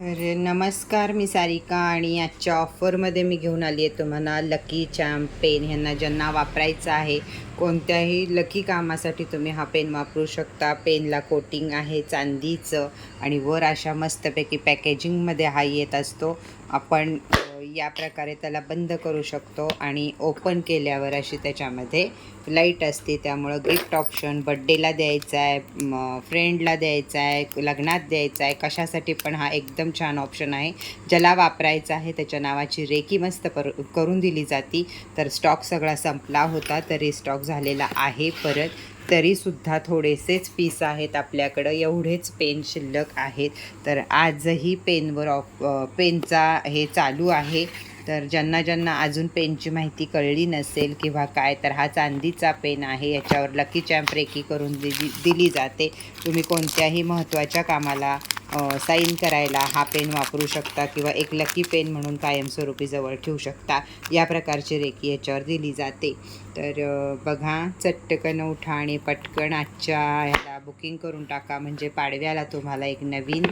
अरे नमस्कार मी सारिका आणि आजच्या ऑफरमध्ये मी घेऊन आली आहे तुम्हाला लकी चॅम्प पेन ह्यांना ज्यांना वापरायचं आहे कोणत्याही लकी कामासाठी तुम्ही हा पेन वापरू शकता. पेनला कोटिंग आहे चांदीचं आणि वर अशा मस्तपैकी पॅकेजिंगमध्ये हा येत असतो. आपण या प्रकारे त्याला बंद करू शकतो आणि ओपन केल्यावर अशी त्याच्यामध्ये लाइट असते. त्यामुळं गिफ्ट ऑप्शन बड्डेला द्यायचा आहे फ्रेंडला द्यायचा आहे लग्नात द्यायचा आहे कशासाठी पण हा एकदम छान ऑप्शन आहे. ज्याला वापरायचा आहे त्याच्या नावाची रेकी मस्त पर करून दिली जाती. तर स्टॉक सगळा संपला होता तरी स्टॉक झालेला आहे परत. तरीसुद्धा थोडेसेच पीस आहेत आपल्याकडं. एवढेच पेन शिल्लक आहेत. तर आजही पेनवर ऑफ पेनचा हे चालू आहे. तर ज्यांना ज्यांना अजून पेनची माहिती कळली नसेल किंवा काय तर हा चांदीचा पेन आहे. याच्यावर लकी चॅम्प रेकी करून दिली दिली जाते. तुम्ही कोणत्याही महत्त्वाच्या कामाला साईन करायला हा पेन वापरू शकता किंवा एक लकी पेन म्हणून कायमस्वरूपी जवळ ठेवू शकता. या प्रकारची रेकी याच्यावर दिली जाते. तर बघा चटकन उठा आणि पटकन आजच्या ह्याला बुकिंग करून टाका. म्हणजे पाडव्याला तुम्हाला एक नवीन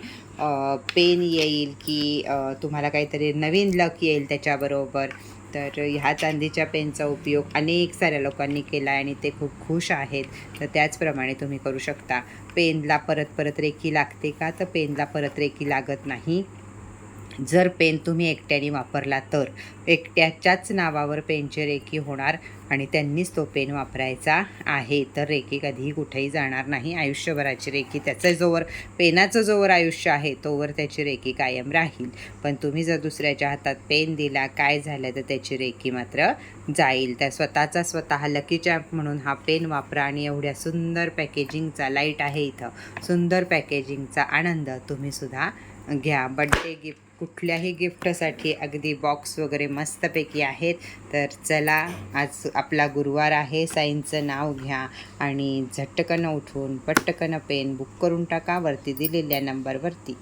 पेन येईल की तुम्हाला काहीतरी नवीन लक येईल त्याच्याबरोबर. तर ह्या चांदीच्या पेनचा उपयोग अनेक साऱ्या लोकांनी केला आहे आणि ते खूप खुश आहेत. तर त्याचप्रमाणे तुम्ही करू शकता. पेनला परत परत रेकी लागते का? तर पेनला परत रेकी लागत नाही. जर पेन तुम्ही एकट्याने वापरला तर एकट्याच्याच नावावर पेनची रेकी होणार आणि त्यांनीच तो पेन वापरायचा आहे. तर रेकी कधीही कुठेही जाणार नाही. आयुष्यभराची रेकी त्याचं जोवर पेनाचं जोवर आयुष्य आहे तोवर त्याची रेकी कायम राहील. पण तुम्ही जर दुसऱ्याच्या हातात पेन दिला काय झालं तर त्याची रेकी मात्र जाईल. त्या स्वतःचा स्वतः लकी चॅम्प म्हणून हा पेन वापरा आणि एवढ्या सुंदर पॅकेजिंगचा लाइट आहे इथं. सुंदर पॅकेजिंगचा आनंद तुम्हीसुद्धा घ्या. बड्डे गिफ्ट कुठल्याही गिफ्टसाठी अगदी बॉक्स वगैरे मस्तपैकी आहेत. तर चला आज आपला गुरुवार आहे. साईंचं नाव घ्या आणि झटकन उठून पटकन पेन बुक करून टाका. वरती दिलेल्या नंबरवरती.